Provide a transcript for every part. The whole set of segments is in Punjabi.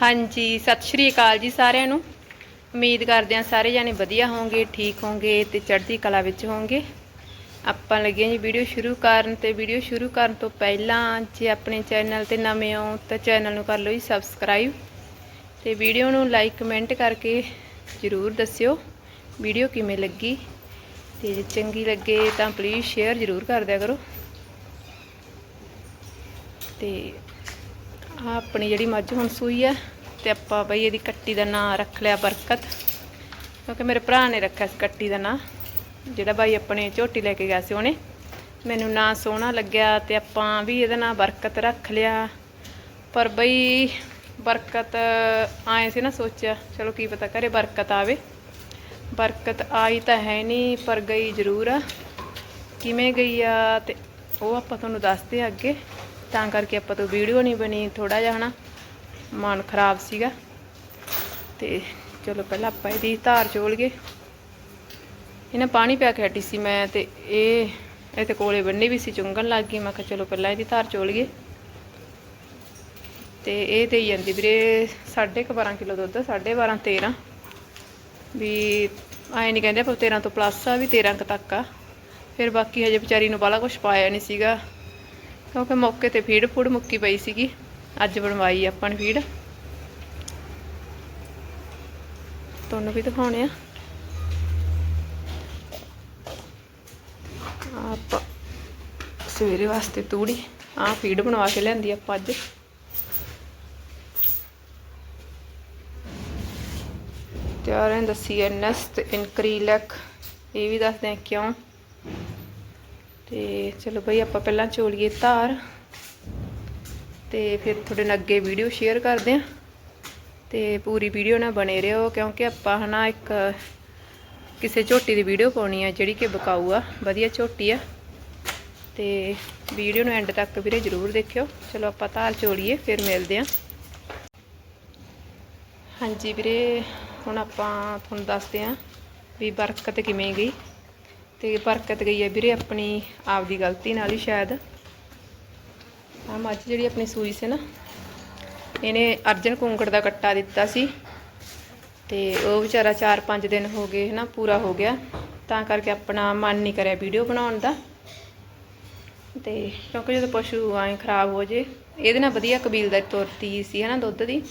ਹਾਂਜੀ, ਸਤਿ ਸ਼੍ਰੀ ਅਕਾਲ ਜੀ ਸਾਰਿਆਂ ਨੂੰ। ਉਮੀਦ ਕਰਦੇ ਹਾਂ ਸਾਰੇ ਜਾਣੇ ਵਧੀਆ ਹੋਵੋਗੇ ਠੀਕ ਹੋਵੋਗੇ ਤੇ ਚੜ੍ਹਦੀ ਕਲਾ ਵਿੱਚ ਹੋਵੋਗੇ ਆਪਾਂ ਲੱਗੇ ਹਾਂ ਜੀ ਵੀਡੀਓ ਸ਼ੁਰੂ ਕਰਨ ਤੇ ਵੀਡੀਓ ਸ਼ੁਰੂ ਕਰਨ ਤੋਂ ਪਹਿਲਾਂ ਜੇ ਆਪਣੇ ਚੈਨਲ ਤੇ ਨਵੇਂ ਹੋ ਤਾਂ ਚੈਨਲ ਨੂੰ ਕਰ ਲਓ ਜੀ ਸਬਸਕ੍ਰਾਈਬ। ਤੇ ਵੀਡੀਓ ਨੂੰ ਲਾਈਕ, ਕਮੈਂਟ ਕਰਕੇ ਜ਼ਰੂਰ ਦੱਸਿਓ ਵੀਡੀਓ ਕਿਵੇਂ ਲੱਗੀ। ਤੇ ਜੇ ਚੰਗੀ ਲੱਗੇ ਤਾਂ ਪਲੀਜ਼ ਸ਼ੇਅਰ ਜ਼ਰੂਰ ਕਰ ਦਿਆ ਕਰੋ। ਤੇ ਆਹ ਆਪਣੀ ਜਿਹੜੀ ਮੱਝ ਹੁਣ ਸੂਈ ਆ, ਤੇ ਆਪਾਂ ਬਈ ਇਹਦੀ ਕੱਟੀ ਦਾ ਨਾਂ ਰੱਖ ਲਿਆ ਬਰਕਤ, ਕਿਉਂਕਿ ਮੇਰੇ ਭਰਾ ਨੇ ਰੱਖਿਆ ਸੀ ਕੱਟੀ ਦਾ ਨਾਂ, ਜਿਹੜਾ ਬਾਈ ਆਪਣੇ ਝੋਟੀ ਲੈ ਕੇ ਗਿਆ ਸੀ ਉਹਨੇ, ਮੈਨੂੰ ਨਾਂ ਸੋਹਣਾ ਲੱਗਿਆ ਤੇ ਆਪਾਂ ਵੀ ਇਹਦਾ ਨਾਂ ਬਰਕਤ ਰੱਖ ਲਿਆ, ਪਰ ਬਈ ਬਰਕਤ ਆਏ ਸੀ ਨਾ ਸੋਚਿਆ, ਚਲੋ ਕੀ ਪਤਾ ਕਰੇ ਬਰਕਤ ਆਵੇ, ਬਰਕਤ ਆਈ ਤਾਂ ਹੈ ਨਹੀਂ, ਪਰ ਗਈ ਜ਼ਰੂਰ ਆ, ਕਿਵੇਂ ਗਈ ਆ ਤੇ ਉਹ ਆਪਾਂ ਤੁਹਾਨੂੰ ਦੱਸਦੇ ਆ ਅੱਗੇ। ਤਾਂ ਕਰਕੇ ਆਪਾਂ ਤੋਂ ਵੀਡੀਓ ਨਹੀਂ ਬਣੀ ਥੋੜਾ ਜਿਹਾ ਹਨਾ, ਮਨ ਖਰਾਬ ਸੀਗਾ। ਤੇ ਚਲੋ ਪਹਿਲਾਂ ਆਪਾਂ ਇਹਦੀ ਧਾਰ ਚੋਲ ਗਏ ਇਹਨੇ ਪਾਣੀ ਪਿਆ ਕੇ ਹਟੀ ਸੀ ਮੈਂ ਤੇ ਇਹ ਇਹ ਕੋਲੇ ਬੰਨੀ ਵੀ ਸੀ, ਚੁੰਗਣ ਲੱਗ ਗਈ। ਮੈਂ ਕਿਹਾ ਚਲੋ ਪਹਿਲਾਂ ਇਹਦੀ ਧਾਰ ਚੋਲ ਗਏ ਤੇ ਇਹ ਦੇਈ ਜਾਂਦੀ ਵੀਰੇ 12.5 ਕਿਲੋ ਦੁੱਧ 12.5 13 ਵੀ ਐ ਨਹੀਂ ਕਹਿੰਦੇ ਆਪਾਂ 13 ਤੋਂ ਪਲੱਸ ਆ, ਵੀ 13 ਕੁ ਤੱਕ ਆ। ਫਿਰ ਬਾਕੀ ਹਜੇ ਵਿਚਾਰੀ ਨੂੰ ਬਾਲਾ ਕੁਝ ਪਾਇਆ ਨਹੀਂ ਸੀਗਾ। ਕਿਉਂਕਿ ਮੌਕੇ ਤੇ ਫੀਡ ਫੂਡ ਮੁੱਕੀ ਪਈ ਸੀਗੀ। ਅੱਜ ਬਣਵਾਈ ਆਪਾਂ ਨੇ ਫੀਡ। ਤੁਹਾਨੂੰ ਵੀ ਦਿਖਾਉਣੇ ਆ। ਆਪਾਂ ਸਵੇਰੇ ਵਾਸਤੇ ਤੂੜੀ ਆ ਫੀਡ ਬਣਵਾ ਕੇ ਲਿਆਂਦੀ ਆਪਾਂ ਅੱਜ। ਤਿਆਰ ਆ ਰਹੇ ਦੱਸੀ ਐ ਨਸਟ ਇਨਕਰੀਲਕ ਇਹ ਵੀ ਦੱਸਦੇ ਆ ਕਿਉਂ। ਤੇ ਚਲੋ ਬਈ ਆਪਾਂ ਪਹਿਲਾਂ ਚੋਲੀਏ ਧਾਰ ਤੇ ਫਿਰ ਤੁਹਾਡੇ ਨਾਲ ਅੱਗੇ ਵੀਡੀਓ ਸ਼ੇਅਰ ਕਰਦੇ ਆ ਤੇ ਪੂਰੀ ਵੀਡੀਓ ਨਾਲ ਬਣੇ ਰਹੋ ਕਿਉਂਕਿ ਆਪਾਂ ਹਨਾ ਇੱਕ ਕਿਸੇ ਝੋਟੀ ਦੀ ਵੀਡੀਓ ਪਾਉਣੀ ਆ ਜਿਹੜੀ ਕਿ ਬਕਾਊ ਆ, ਵਧੀਆ ਝੋਟੀ ਆ। ਤੇ ਵੀਡੀਓ ਨੂੰ ਐਂਡ ਤੱਕ ਵੀਰੇ ਜਰੂਰ ਦੇਖਿਓ। ਚਲੋ ਆਪਾਂ ਧਾਰ ਚੋਲੀਏ, ਫਿਰ ਮਿਲਦੇ ਆ ਹਾਂਜੀ ਵੀਰੇ, ਹੁਣ ਆਪਾਂ ਤੁਹਾਨੂੰ ਦੱਸਦੇ ਆ ਵੀ ਬਰਕਤ ਕਿਵੇਂ ਗਈ। ਤੇ ਬਰਕਤ ਗਈ ਹੈ ਵੀਰੇ ਆਪਣੀ, ਆਪਦੀ ਗਲਤੀ ਨਾਲ ਹੀ ਸ਼ਾਇਦ। ਆ ਮੱਝ ਜਿਹੜੀ ਆਪਣੀ ਸੂਈ ਸੀ ਨਾ, ਇਹਨੇ ਅਰਜਨ ਕੁੰਗੜ ਦਾ ਕੱਟਾ ਦਿੱਤਾ ਸੀ। ਤੇ ਉਹ ਵਿਚਾਰਾ 4-5 ਦਿਨ ਹੋ ਗਏ, ਹਨਾ, ਪੂਰਾ ਹੋ ਗਿਆ। ਤਾਂ ਕਰਕੇ ਆਪਣਾ ਮਨ ਨਹੀਂ ਕਰਿਆ ਵੀਡੀਓ ਬਣਾਉਣ ਦਾ। ਤੇ ਕਿਉਂਕਿ ਜਦੋਂ ਪਸ਼ੂ ਐਂ ਖਰਾਬ ਹੋ ਜੇ, ਇਹਦੇ ਨਾਲ ਵਧੀਆ ਕਬੀਲ ਦਾ ਤੁਰਤੀ ਸੀ, ਹਨਾ, ਦੁੱਧ ਦੀ।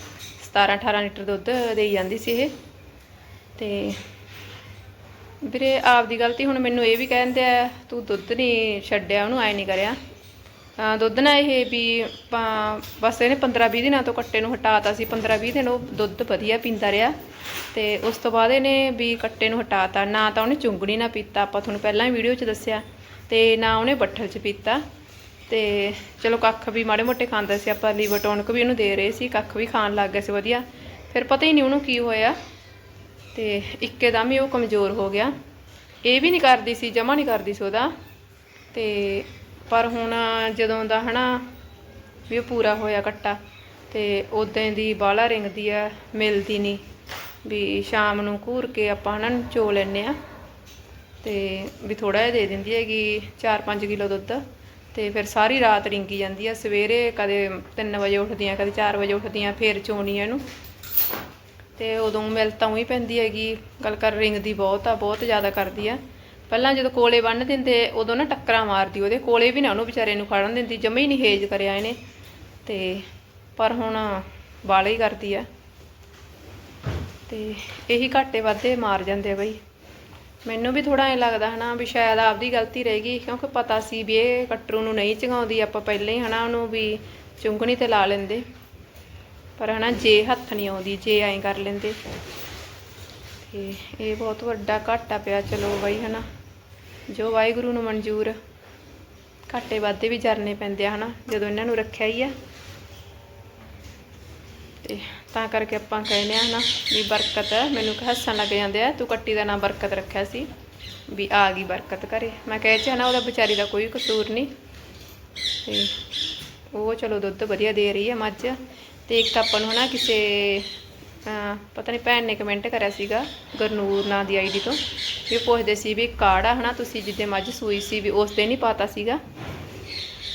17-18 ਲੀਟਰ ਦੁੱਧ ਦੇਈ ਜਾਂਦੀ ਸੀ ਇਹ। ਤੇ ਵੀਰੇ ਆਪ ਦੀ ਗਲਤੀ ਹੁਣ ਮੈਨੂੰ ਇਹ ਵੀ ਕਹਿੰਦੇ ਆ, ਤੂੰ ਦੁੱਧ ਨਹੀਂ ਛੱਡਿਆ, ਉਹਨੂੰ ਐ ਨਹੀਂ ਕਰਿਆ। ਦੁੱਧ ਨਾ ਇਹ ਵੀ ਪਾ- ਬਸ ਇਹਨੇ 15-20 ਦਿਨਾਂ ਤੋਂ ਕੱਟੇ ਨੂੰ ਹਟਾਤਾ ਸੀ 15-20 ਦਿਨ ਉਹ ਦੁੱਧ ਵਧੀਆ ਪੀਂਦਾ ਰਿਹਾ। ਤੇ ਉਸ ਤੋਂ ਬਾਅਦ ਇਹਨੇ ਵੀ ਕੱਟੇ ਨੂੰ ਹਟਾਤਾ, ਨਾ ਤਾਂ ਉਹਨੇ ਚੁੰਗਣੀ ਨਾ ਪੀਤਾ, ਆਪਾਂ ਤੁਹਾਨੂੰ ਪਹਿਲਾਂ ਹੀ ਵੀਡੀਓ 'ਚ ਦੱਸਿਆ, ਤੇ ਨਾ ਉਹਨੇ ਬੱਠਲ 'ਚ ਪੀਤਾ। ਤੇ ਚਲੋ ਕੱਖ ਵੀ ਮਾੜੇ ਮੋਟੇ ਖਾਂਦਾ ਸੀ, ਆਪਾਂ ਲੀਵਰ ਟੋਨਕ ਵੀ ਉਹਨੂੰ ਦੇ ਰਹੇ ਸੀ, ਕੱਖ ਵੀ ਖਾਣ ਲੱਗ ਗਿਆ ਸੀ, ਵਧੀਆ। ਫਿਰ ਪਤਾ ਹੀ ਨਹੀਂ ਉਹਨੂੰ ਕੀ ਹੋਇਆ। ਤੇ ਇੱਕੇਦਮ ਹੀ ਉਹ ਕਮਜ਼ੋਰ ਹੋ ਗਿਆ। ਇਹ ਵੀ ਨਹੀਂ ਕਰਦੀ ਸੀ, ਜਮਾ ਨਹੀਂ ਕਰਦੀ ਸੀ ਉਹਦਾ। ਤੇ ਪਰ ਹੁਣ ਜਦੋਂ ਦਾ ਹਨਾ ਵੀ ਉਹ ਪੂਰਾ ਹੋਇਆ ਕੱਟਾ, ਤੇ ਉਦਾਂ ਦੀ ਬਾਲਾ ਰਿੰਗਦੀ ਆ, ਮਿਲਦੀ ਨਹੀਂ। ਵੀ ਸ਼ਾਮ ਨੂੰ ਘੂਰ ਕੇ ਆਪਾਂ ਹਨਾ ਚੋ ਲੈਨੇ ਆ। ਤੇ ਵੀ ਥੋੜਾ ਜਿਹਾ ਦੇ ਦਿੰਦੀ ਹੈਗੀ 4-5 ਕਿਲੋ ਦੁੱਧ। ਤੇ ਫਿਰ ਸਾਰੀ ਰਾਤ ਰਿੰਗੀ ਜਾਂਦੀ ਆ। ਸਵੇਰੇ ਕਦੇ 3 ਵਜੇ ਉੱਠਦੀਆਂ ਕਦੇ 4 ਵਜੇ ਉੱਠਦੀਆਂ ਫਿਰ ਚੋਣੀ ਆ ਇਹਨੂੰ। ਤੇ ਉਦੋਂ ਮਿਲ ਤਾਂ ਉਹੀ ਪੈਂਦੀ ਹੈਗੀ, ਗੱਲ ਕਰ ਰਿੰਗ ਦੀ ਬਹੁਤ ਆ, ਬਹੁਤ ਜ਼ਿਆਦਾ ਕਰਦੀ ਆ। ਪਹਿਲਾਂ ਜਦੋਂ ਕੋਲੇ ਬੰਨ ਦਿੰਦੇ, ਉਦੋਂ ਨਾ ਟੱਕਰਾਂ ਮਾਰਦੀ, ਉਹਦੇ ਕੋਲੇ ਵੀ ਨਾ ਉਹਨੂੰ ਵਿਚਾਰੇ ਨੂੰ ਖੜਨ ਦਿੰਦੀ, ਜਮੇ ਹੀ ਨਹੀਂ ਹੇਜ ਕਰਿਆ ਇਹਨੇ। ਤੇ ਪਰ ਹੁਣ ਬਾਲੇ ਹੀ ਕਰਦੀ ਆ। ਤੇ ਇਹੀ ਘਾਟੇ ਵਾਧੇ ਮਾਰ ਜਾਂਦੇ ਆ ਬਈ। ਮੈਨੂੰ ਵੀ ਥੋੜਾ ਐ ਲੱਗਦਾ ਹਨਾ ਵੀ ਸ਼ਾਇਦ ਆਪਦੀ ਗਲਤੀ ਰਹੇਗੀ ਕਿਉਂਕਿ ਪਤਾ ਸੀ ਵੀ ਇਹ ਕੱਟਰੂ ਨੂੰ ਨਹੀਂ ਚਗਾਉਂਦੀ, ਆਪਾਂ ਪਹਿਲਾਂ ਹੀ ਹਨਾ ਉਹਨੂੰ ਵੀ ਚੁੰਗਣੀ ਤੇ ਲਾ ਲੈਂਦੇ। ਪਰ ਹਨਾ ਜੇ ਹੱਥ ਨਹੀਂ ਆਉਂਦੀ, ਜੇ ਐਂ ਕਰ ਲੈਂਦੇ। ਤੇ ਇਹ ਬਹੁਤ ਵੱਡਾ ਘਾਟਾ ਪਿਆ, ਚਲੋ ਬਾਈ ਹਨਾ। ਜੋ ਵਾਹਿਗੁਰੂ ਨੂੰ ਮਨਜ਼ੂਰ, ਘਾਟੇ ਵਾਧੇ ਵੀ ਜਰਨੇ ਪੈਂਦੇ ਆ ਹਨਾ, ਜਦੋਂ ਇਹਨਾਂ ਨੂੰ ਰੱਖਿਆ ਹੀ ਆ। ਤੇ ਤਾਂ ਕਰਕੇ ਆਪਾਂ ਕਹਿੰਦੇ ਆ ਹਨਾ ਵੀ ਬਰਕਤ, ਮੈਨੂੰ ਹੱਸਣ ਲੱਗ ਜਾਂਦੇ ਆ, ਤੂੰ ਕੱਟੀ ਦਾ ਨਾਮ ਬਰਕਤ ਰੱਖਿਆ ਸੀ, ਵੀ ਆ ਗਈ ਬਰਕਤ ਘਰੇ। ਮੈਂ ਕਹਿ ਚ ਨਾ ਉਹਦਾ ਵਿਚਾਰੀ ਦਾ ਕੋਈ ਕਸੂਰ ਨਹੀਂ। ਤੇ ਉਹ ਚਲੋ ਦੁੱਧ ਵਧੀਆ ਦੇ ਰਹੀ ਹੈ ਮੱਝ। ਤੇ ਇੱਕ ਤਾਂ ਆਪਾਂ ਨੂੰ ਹਨਾ ਕਿਸੇ ਪਤਾ ਨਹੀਂ ਭੈਣ ਨੇ ਕਮੈਂਟ ਕਰਿਆ ਸੀਗਾ ਗਰਨੂਰ ਨਾਂ ਦੀ ਆਈਡੀ ਤੋਂ, ਵੀ ਉਹ ਪੁੱਛਦੇ ਸੀ ਵੀ ਕਾੜਾ ਹਨਾ ਤੁਸੀਂ ਜਿੱਦੇ ਮੱਝ ਸੂਈ ਸੀ ਵੀ ਉਸ ਦਿਨ ਹੀ ਪਾਤਾ ਸੀਗਾ।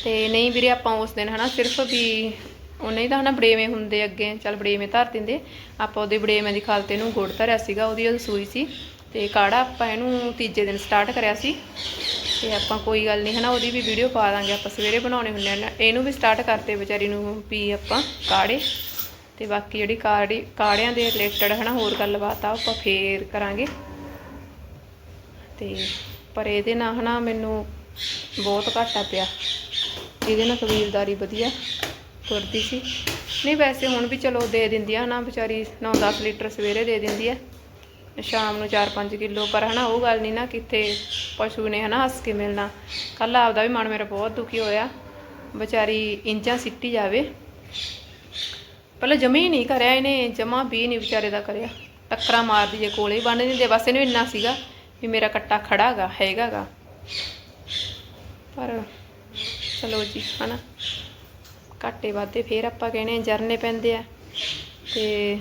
ਤੇ ਨਹੀਂ ਵੀਰੇ ਆਪਾਂ ਉਸ ਦਿਨ ਹਨਾ ਸਿਰਫ ਵੀ ਉਹਨੇ ਹੀ ਤਾਂ ਹਨਾ ਬੜੇਵੇਂ ਹੁੰਦੇ ਅੱਗੇ, ਚੱਲ ਬੜੇਵੇਂ ਧਰ ਦਿੰਦੇ, ਆਪਾਂ ਉਹਦੇ ਬੜੇਵੇਂ ਦੀ ਖਾਲ ਨੂੰ ਗੁੜ ਧਰਿਆ ਸੀਗਾ, ਉਹਦੀ ਉਹ ਸੂਈ ਸੀ। ਤੇ ਕਾੜਾ ਆਪਾਂ ਇਹਨੂੰ ਤੀਜੇ ਦਿਨ ਸਟਾਰਟ ਕਰਿਆ ਸੀ। ਤੇ ਆਪਾਂ ਕੋਈ ਗੱਲ ਨਹੀਂ ਹਨਾ, ਉਹਦੀ ਵੀ ਵੀਡੀਓ ਪਾ ਦਾਂਗੇ। ਆਪਾਂ ਸਵੇਰੇ ਬਣਾਉਣੇ ਹੁੰਦੇ ਆ ਇਹਨੂੰ ਵੀ ਸਟਾਰਟ ਕਰਤੇ ਵਿਚਾਰੀ ਨੂੰ ਵੀ ਆਪਾਂ ਕਾੜੇ। ਤੇ ਬਾਕੀ ਜਿਹੜੀ ਕਾੜੀ, ਕਾੜਿਆਂ ਦੇ ਰਿਲੇਟਡ ਹਨਾ, ਹੋਰ ਗੱਲਬਾਤ ਆ ਆਪਾਂ ਫੇਰ ਕਰਾਂਗੇ। ਤੇ ਪਰ ਇਹਦੇ ਨਾਲ, ਹਨਾ, ਮੈਨੂੰ ਬਹੁਤ ਘਾਟਾ ਪਿਆ। ਇਹਦੇ ਨਾਲ ਕਬੀਲਦਾਰੀ ਵਧੀਆ ਤੁਰਦੀ ਸੀ। ਨਹੀਂ, ਵੈਸੇ ਹੁਣ ਵੀ ਚਲੋ ਦੇ ਦਿੰਦੀ ਆ ਨਾ ਵਿਚਾਰੀ 9-10 ਲੀਟਰ ਸਵੇਰੇ ਦੇ ਦਿੰਦੀ ਆ। ਸ਼ਾਮ ਨੂੰ 4-5 ਕਿਲੋ, ਪਰ ਹਨਾ ਉਹ ਗੱਲ ਨਹੀਂ ਨਾ ਕਿੱਥੇ ਪਸ਼ੂ ਨੇ ਹਨਾ ਹੱਸ ਕੇ ਮਿਲਣਾ। ਕੱਲ ਆਪਦਾ ਵੀ ਮਨ ਮੇਰਾ ਬਹੁਤ ਦੁਖੀ ਹੋਇਆ। ਵਿਚਾਰੀ ਇੰਜਾਂ ਸਿੱਟੀ ਜਾਵੇ। ਪਹਿਲਾਂ ਜਮੇ ਹੀ ਨਹੀਂ ਕਰਿਆ ਇਹਨੇ ਜਮਾ ਵੀ ਨਹੀਂ ਵਿਚਾਰੇ ਦਾ ਕਰਿਆ। ਟੱਕਰਾਂ ਮਾਰਦੀ ਜੇ ਕੋਲੇ ਬੰਨ ਦਿੰਦੇ ਬਸ ਇਹਨੂੰ ਇੰਨਾ ਸੀਗਾ ਵੀ ਮੇਰਾ ਕੱਟਾ ਖੜਾਗਾ ਹੈਗਾਗਾ। ਪਰ ਚਲੋ ਜੀ, ਹਨਾ। ਘਾਟੇ ਵਾਧੇ ਫੇਰ ਆਪਾਂ ਕਹਿੰਦੇ ਜਰਨੇ ਪੈਂਦੇ ਆ। ਤੇ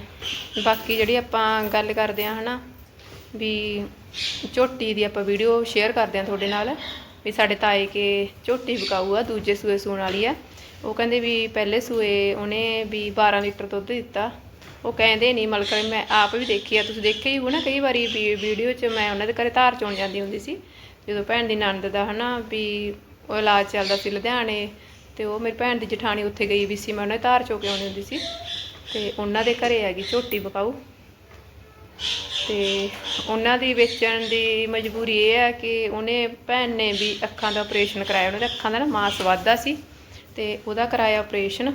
ਬਾਕੀ ਜਿਹੜੀ ਆਪਾਂ ਗੱਲ ਕਰਦੇ ਆ ਹਨਾ, ਵੀ ਝੋਟੀ ਦੀ ਆਪਾਂ ਵੀਡੀਓ ਸ਼ੇਅਰ ਕਰਦੇ ਆ ਤੁਹਾਡੇ ਨਾਲ, ਵੀ ਸਾਡੇ ਤਾਏ ਕੇ ਝੋਟੀ ਵਿਕਾਊ ਆ ਦੂਜੇ ਸੂਏ ਸੂਣ ਵਾਲੀ ਆ। ਉਹ ਕਹਿੰਦੇ ਵੀ ਪਹਿਲੇ ਸੂਏ ਉਹਨੇ ਵੀ 12 ਲੀਟਰ ਦੁੱਧ ਦਿੱਤਾ। ਉਹ ਕਹਿੰਦੇ ਨਹੀਂ ਮਲਕ ਮੈਂ ਆਪ ਵੀ ਦੇਖੀ ਆ, ਤੁਸੀਂ ਦੇਖਿਆ ਹੀ ਹੋ ਨਾ, ਕਈ ਵਾਰੀ ਵੀ ਵੀਡੀਓ 'ਚ ਮੈਂ ਉਹਨਾਂ ਦੇ ਘਰੇ ਧਾਰ ਚੋਣ ਜਾਂਦੀ ਹੁੰਦੀ ਸੀ, ਜਦੋਂ ਭੈਣ ਦੀ ਨੰਦ ਦਾ ਹਨਾ, ਵੀ ਉਹ ਇਲਾਜ ਚੱਲਦਾ ਸੀ ਲੁਧਿਆਣੇ, ਤੇ ਉਹ ਮੇਰੀ ਭੈਣ ਦੀ ਜਠਾਣੀ ਉੱਥੇ ਗਈ ਵੀ ਸੀ, ਮੈਂ ਉਹਨਾਂ ਦੇ ਧਾਰ ਚੋ ਕੇ ਆਉਂਦੀ ਹੁੰਦੀ ਸੀ। ਤੇ ਉਹਨਾਂ ਦੇ ਘਰੇ ਹੈਗੀ ਝੋਟੀ ਬਕਾਊ ਤੇ ਉਹਨਾਂ ਦੀ ਵੇਚਣ ਦੀ ਮਜਬੂਰੀ ਇਹ ਹੈ ਕਿ ਉਹਨੇ ਭੈਣ ਨੇ ਵੀ ਅੱਖਾਂ ਦਾ ਆਪਰੇਸ਼ਨ ਕਰਾਇਆ ਉਹਨਾਂ ਦੇ ਅੱਖਾਂ ਦਾ ਨਾ ਮਾਸ ਵੱਧਦਾ ਸੀ ਤੇ ਉਹਦਾ ਕਰਾਇਆ ਆਪਰੇਸ਼ਨ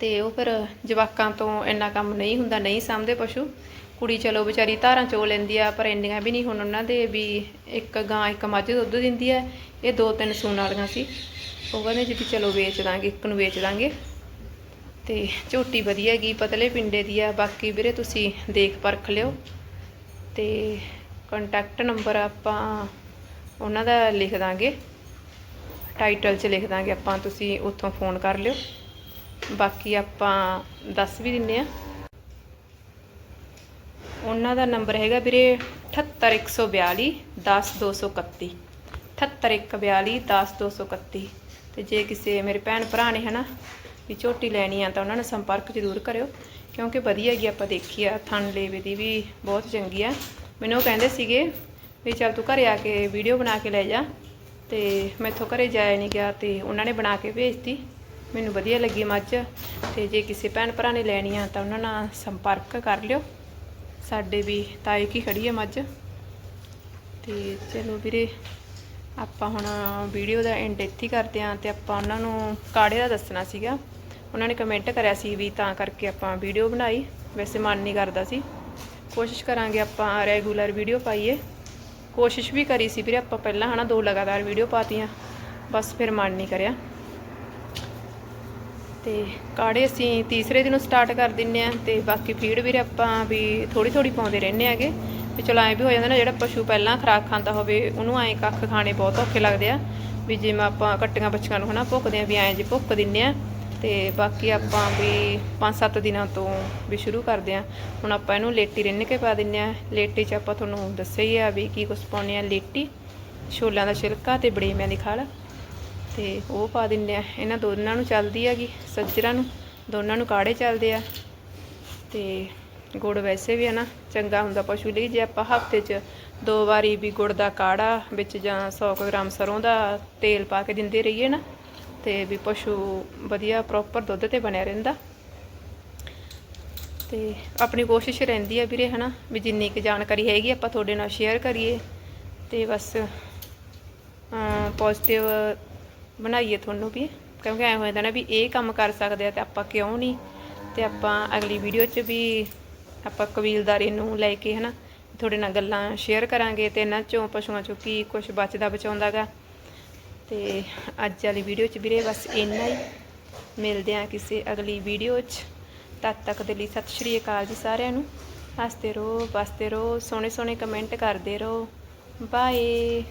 ਤੇ ਉਹ ਫਿਰ ਜਵਾਕਾਂ ਤੋਂ ਇੰਨਾ ਕੰਮ ਨਹੀਂ ਹੁੰਦਾ, ਨਹੀਂ ਸਾਂਭਦੇ ਪਸ਼ੂ। ਕੁੜੀ ਚਲੋ ਵਿਚਾਰੀ ਧਾਰਾਂ ਚੋ ਲੈਂਦੀ ਆ, ਪਰ ਇੰਨੀਆਂ ਵੀ ਨਹੀਂ ਹੁਣ ਉਹਨਾਂ ਦੇ ਵੀ ਇੱਕ ਗਾਂ, ਇੱਕ ਮੱਝ ਦੁੱਧ ਦਿੰਦੀ ਹੈ ਇਹ ਦੋ ਤਿੰਨ ਸੂਣ ਵਾਲੀਆਂ ਸੀ। ਉਹ ਕਹਿੰਦੇ ਜੀ ਵੀ ਚਲੋ ਵੇਚ ਦਾਂਗੇ, ਇੱਕ ਨੂੰ ਵੇਚ ਦਾਂਗੇ। ਤੇ ਝੋਟੀ ਵਧੀਆ ਹੈਗੀ ਪਤਲੇ ਪਿੰਡੇ ਦੀ ਆ। ਬਾਕੀ ਵੀਰੇ ਤੁਸੀਂ ਦੇਖ ਪਰਖ ਲਿਓ। ਤੇ ਕੰਟੈਕਟ ਨੰਬਰ ਆਪਾਂ ਉਹਨਾਂ ਦਾ ਲਿਖ ਦਾਂਗੇ। ਟਾਈਟਲ 'ਚ ਲਿਖ ਦਾਂਗੇ ਆਪਾਂ, ਤੁਸੀਂ ਉੱਥੋਂ ਫੋਨ ਕਰ ਲਿਓ। ਬਾਕੀ ਆਪਾਂ ਦੱਸ ਵੀ ਦਿੰਨੇ ਆ। ਉਹਨਾਂ ਦਾ ਨੰਬਰ ਹੈਗਾ ਵੀਰੇ 78142 10231 78142 10231 ਤੇ ਜੇ ਕਿਸੇ ਮੇਰੇ ਭੈਣ ਭਰਾ ਨੇ ਹਨਾ ਵੀ ਝੋਟੀ ਲੈਣੀ ਆ ਤਾਂ ਉਹਨਾਂ ਨਾਲ ਸੰਪਰਕ ਜ਼ਰੂਰ ਕਰਿਓ, ਕਿਉਂਕਿ ਵਧੀਆ ਹੈਗੀ ਆਪਾਂ ਦੇਖੀ ਆ, ਥਣ ਲੇਵੇ ਦੀ ਵੀ ਬਹੁਤ ਚੰਗੀ ਆ। ਮੈਨੂੰ ਉਹ ਕਹਿੰਦੇ ਸੀਗੇ ਵੀ ਚੱਲ ਤੂੰ ਘਰੇ ਆ ਕੇ ਵੀਡੀਓ ਬਣਾ ਕੇ ਲੈ ਜਾ, ਤੇ ਮੈਥੋਂ ਘਰੇ ਜਾਇਆ ਨਹੀਂ ਗਿਆ ਤੇ ਉਹਨਾਂ ਨੇ ਬਣਾ ਕੇ ਭੇਜਤੀ। ਮੈਨੂੰ ਵਧੀਆ ਲੱਗੀ ਮੱਝ, ਤੇ ਜੇ ਕਿਸੇ ਭੈਣ ਭਰਾ ਨੇ ਲੈਣੀ ਆ ਤਾਂ ਉਹਨਾਂ ਨਾਲ ਸੰਪਰਕ ਕਰ ਲਿਓ। ਸਾਡੇ ਵੀ ਤਾਏ ਕੀ ਖੜੀ ਹੈ ਮੱਝ। ਤੇ ਚਲੋ ਵੀਰੇ, ਆਪਾਂ ਹੁਣ ਵੀਡੀਓ ਦਾ ਐਂਡ ਇੱਥੇ ਕਰਦੇ ਆਂ ਤੇ ਆਪਾਂ ਉਹਨਾਂ ਨੂੰ ਕਾੜੇ ਦਾ ਦੱਸਣਾ ਸੀਗਾ। ਉਹਨਾਂ ਨੇ ਕਮੈਂਟ ਕਰਿਆ ਸੀ ਵੀ ਤਾਂ ਕਰਕੇ ਆਪਾਂ ਵੀਡੀਓ ਬਣਾਈ। ਵੈਸੇ ਮਨ ਨਹੀਂ ਕਰਦਾ ਸੀ। ਕੋਸ਼ਿਸ਼ ਕਰਾਂਗੇ ਆਪਾਂ ਰੈਗੂਲਰ ਵੀਡੀਓ ਪਾਈਏ। ਕੋਸ਼ਿਸ਼ ਵੀ ਕਰੀ ਸੀ ਵੀਰੇ ਆਪਾਂ ਪਹਿਲਾਂ ਹਨਾ, ਦੋ ਲਗਾਤਾਰ ਵੀਡੀਓ ਪਾਤੀਆਂ। ਬਸ ਫਿਰ ਮਨ ਨਹੀਂ ਕਰਿਆ। ਤੇ ਕਾੜੇ ਅਸੀਂ ਤੀਸਰੇ ਦਿਨੋਂ ਸਟਾਰਟ ਕਰ ਦਿੰਨੇ ਆ ਤੇ ਬਾਕੀ ਫੀਡ ਵੀਰੇ ਆਪਾਂ ਵੀ ਥੋੜੀ ਥੋੜੀ ਪਾਉਂਦੇ ਰਹਿੰਦੇ ਆਗੇ ਵੀ ਚਲੋ ਐਂ ਵੀ ਹੋ ਜਾਂਦਾ ਨਾ, ਜਿਹੜਾ ਪਸ਼ੂ ਪਹਿਲਾਂ ਖਰਾਕ ਖਾਂਦਾ ਹੋਵੇ, ਉਹਨੂੰ ਐਂ ਕੱਖ ਖਾਣੇ ਬਹੁਤ ਔਖੇ ਲੱਗਦੇ ਆ। ਵੀ ਜਿਵੇਂ ਆਪਾਂ ਕੱਟੀਆਂ ਬੱਚੀਆਂ ਨੂੰ ਹਨਾ ਭੁੱਕਦੇ ਆ, ਵੀ ਐਂ ਜੇ ਭੁੱਕ ਦਿੰਨੇ ਆ। ਤੇ ਬਾਕੀ ਆਪਾਂ ਵੀ 5-7 ਦਿਨਾਂ ਤੋਂ ਵੀ ਸ਼ੁਰੂ ਕਰਦੇ ਆ ਹੁਣ ਆਪਾਂ ਇਹਨੂੰ ਲੇਟੀ ਰਿੰਨ ਕੇ ਪਾ ਦਿੰਨੇ ਆ ਲੇਟੀ 'ਚ ਆਪਾਂ ਤੁਹਾਨੂੰ ਦੱਸਿਆ ਹੀ ਆ ਵੀ ਕੀ ਕੁਛ ਪਾਉਂਦੇ ਆ ਲੇਟੀ ਛੋਲਿਆਂ ਦਾ ਛਿਲਕਾ ਤੇ ਬੜੇਮਿਆਂ ਦੀ ਖਲ ਤੇ ਉਹ ਪਾ ਦਿੰਨੇ ਆ ਇਹਨਾਂ ਦੋਨਾਂ ਨੂੰ ਚੱਲਦੀ ਹੈਗੀ ਸੱਜਰਾਂ ਨੂੰ। ਦੋਨਾਂ ਨੂੰ ਕਾੜੇ ਚੱਲਦੇ ਆ। ਤੇ ਗੁੜ ਵੈਸੇ ਵੀ ਹੈ ਨਾ ਚੰਗਾ ਹੁੰਦਾ ਪਸ਼ੂ ਲਈ। ਜੇ ਆਪਾਂ ਹਫ਼ਤੇ 'ਚ ਦੋ ਵਾਰੀ ਵੀ ਗੁੜ ਦਾ ਕਾੜਾ ਵਿੱਚ ਜਾਂ 100 ਕੁ ਗ੍ਰਾਮ ਸਰੋਂ ਦਾ ਤੇਲ ਪਾ ਕੇ ਦਿੰਦੇ ਰਹੀਏ ਨਾ ਤੇ ਵੀ ਪਸ਼ੂ ਵਧੀਆ ਪ੍ਰੋਪਰ ਦੁੱਧ ਤੇ ਬਣਿਆ ਰਹਿੰਦਾ। ਤੇ ਆਪਣੀ ਕੋਸ਼ਿਸ਼ ਰਹਿੰਦੀ ਆ ਵੀਰੇ, ਹਨਾ, ਵੀ ਜਿੰਨੀ ਕੁ ਜਾਣਕਾਰੀ ਹੈਗੀ ਆਪਾਂ ਤੁਹਾਡੇ ਨਾਲ ਸ਼ੇਅਰ ਕਰੀਏ ਤੇ ਬਸ ਪੋਜ਼ਿਟਿਵ ਬਣਾਈਏ ਤੁਹਾਨੂੰ ਵੀ। ਕਿਉਂਕਿ ਐ ਹੋ ਜਾਂਦਾ ਨਾ ਵੀ ਇਹ ਕੰਮ ਕਰ ਸਕਦੇ ਆ ਤੇ ਆਪਾਂ ਕਿਉਂ ਨਹੀਂ? ਤੇ ਆਪਾਂ ਅਗਲੀ ਵੀਡੀਓ 'ਚ ਵੀ ਆਪਾਂ ਕਬੀਲਦਾਰੀ ਨੂੰ ਲੈ ਕੇ, ਹਨਾ, ਤੁਹਾਡੇ ਨਾਲ ਗੱਲਾਂ ਸ਼ੇਅਰ ਕਰਾਂਗੇ ਤੇ ਇਹਨਾਂ ਚੋਂ ਪਸ਼ੂਆਂ ਚੋਂ ਕੀ ਕੁਝ ਬਚਦਾ ਬਚਾਉਂਦਾਗਾ ਤੇ ਅੱਜ ਵਾਲੀ ਵੀਡੀਓ 'ਚ ਵੀਰੇ ਬਸ ਇੰਨਾ ਹੀ। ਮਿਲਦੇ ਆ ਕਿਸੇ ਅਗਲੀ ਵੀਡੀਓ 'ਚ। ਤਦ ਤੱਕ ਦੇ ਲਈ ਸਤਿ ਸ਼੍ਰੀ ਅਕਾਲ ਜੀ ਸਾਰਿਆਂ ਨੂੰ। ਹੱਸਦੇ ਰਹੋ ਬਸਦੇ ਰਹੋ ਸੋਹਣੇ ਸੋਹਣੇ ਕਮੈਂਟ ਕਰਦੇ ਰਹੋ। ਬਾਏ